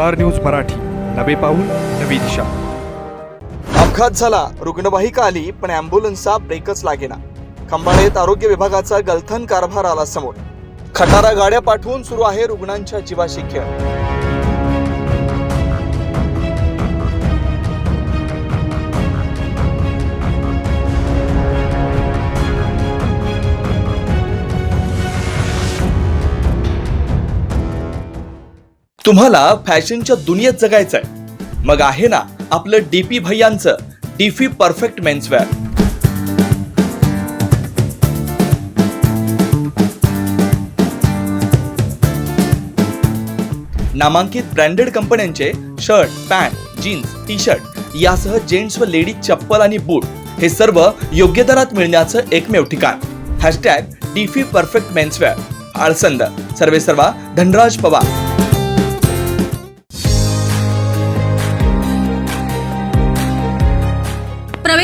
Star news Marathi. नवे पाऊल नवी दिशा. अपघात झाला रुग्णवाहिका आली पण अँब्युलन्सचा ब्रेकच लागेना. खंबाळेत आरोग्य विभागाचा गलथन कारभार आला समोर. खटारा गाड्या पाठवून सुरू आहे रुग्णांच्या जीवाशी खेळ. तुम्हाला फॅशनच्या दुनियेत जगायचंय. मग आहे ना आपलं डीपी भैयांचं डीफी परफेक्ट मेन्सवेअर नामांकित ब्रँडेड कंपन्यांचे shirt pant jeans T shirt यासह जेंट्स व लेडीज चप्पल आणि बूट हे सर्व योग्य दरात मिळण्याचं एकमेव ठिकाण. Hashtag DP perfect menswear Alsand. सर्वे सर्वा धनराज पवार.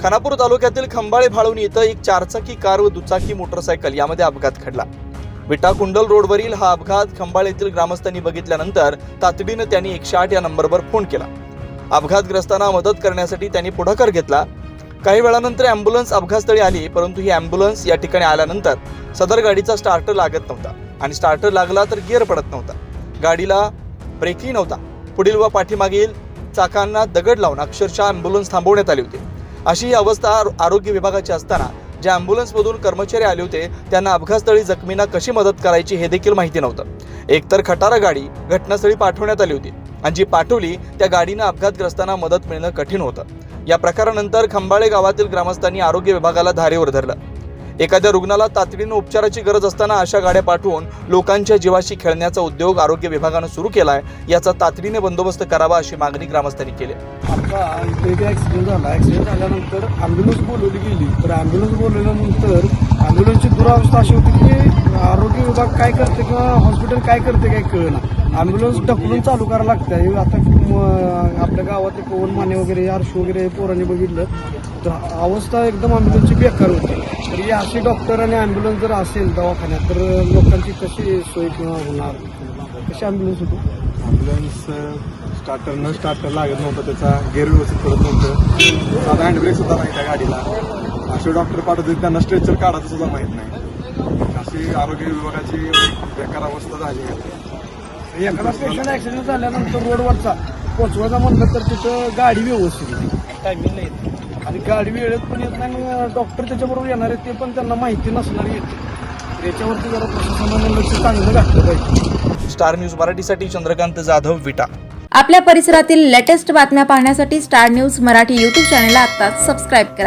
खानापूर तालुक्यातील खंबाळे भाळून इथं एक चारचाकी कार व दुचाकी मोटरसायकल यामध्ये अपघात घडला. विटा कुंडल रोडवरील हा अपघात खंबाळेतील ग्रामस्थांनी बघितल्यानंतर तातडीनं त्यांनी एकशे आठ या नंबरवर फोन केला. अपघातग्रस्तांना मदत करण्यासाठी त्यांनी पुढाकार घेतला. काही वेळानंतर अँब्युलन्स अपघातस्थळी आली परंतु ही अँब्युलन्स या ठिकाणी आल्यानंतर सदर गाडीचा स्टार्टर लागत नव्हता आणि स्टार्टर लागला तर गिअर पडत नव्हता. गाडीला ब्रेकही नव्हता. पुढील व पाठीमागील चाकांना दगड लावून अक्षरशः अँब्युलन्स थांबवण्यात आली होती. अशी ही अवस्था आरोग्य विभागाची असताना ज्या अँब्युलन्समधून कर्मचारी आले होते त्यांना अपघातस्थळी जखमींना कशी मदत करायची हे देखील माहिती नव्हतं. एकतर खटारा गाडी घटनास्थळी पाठवण्यात आली होती आणि जी पाठवली त्या गाडीनं अपघातग्रस्तांना मदत मिळणं कठीण होतं. या प्रकारानंतर खंबाळे गावातील ग्रामस्थांनी आरोग्य विभागाला धारेवर धरलं. एखाद्या रुग्णाला तातडीनं उपचाराची गरज असताना अशा गाड्या पाठवून लोकांच्या जीवाशी खेळण्याचा उद्योग आरोग्य विभागानं सुरू केलाय याचा तातडीने बंदोबस्त करावा अशी मागणी ग्रामस्थांनी केली. आता ॲक्सिडेंट झाला. ॲक्सिडेंट झाल्यानंतर ॲम्ब्युलन्स बोलवली गेली. तर ॲम्ब्युलन्स बोलवल्यानंतर ॲम्ब्युलन्सची दुरावस्था अशी होती की आरोग्य विभाग काय करते किंवा हॉस्पिटल काय करते काय कळना. ॲम्ब्युलन्स ढकलून चालू करायला लागतं आहे आता आपल्या गावातले पवन माने वगैरे आरशी वगैरे पोरांनी बघितलं तर अवस्था एकदम ॲम्ब्युलन्सची बेकार होती. तर हे असे डॉक्टर आणि ॲम्ब्युलन्स जर असेल दवाखान्यात तर लोकांची कशी सोय किंवा होणार? कशी ॲम्ब्युलन्स होती? ॲम्ब्युलन्स स्टार्टर न स्टार्टर लागत नव्हतं त्याचा गेअर व्यवस्थित करत नव्हतं. साधा हँडब्रेक सुद्धा नाही त्या गाडीला. असे डॉक्टर पाठवते त्यांना स्ट्रेचर काढायचं सुद्धा माहीत नाही. अशी आरोग्य विभागाची बेकार अवस्था झाली आहे. एखादा पेशंट ऍक्सिडेंट झाल्यानंतर रोडवरचा पोचवायचा म्हणलं तर तिथं गाडी व्यवस्थित टायमिंगला येते. आणि गाडी वेळेत पण येत नाही डॉक्टर त्याच्याबरोबर येणार आहे ते पण त्यांना माहिती नसणार येते याच्यावरती जरा प्रशासनाने लक्ष चांगलं घातलं पाहिजे. स्टार न्यूज मराठीसाठी चंद्रकांत जाधव विटा. आपल्या परिसरातील लेटेस्ट बातम्या पाहण्यासाठी स्टार न्यूज मराठी यूट्यूब चॅनलला आत्ताच सबस्क्राईब करा.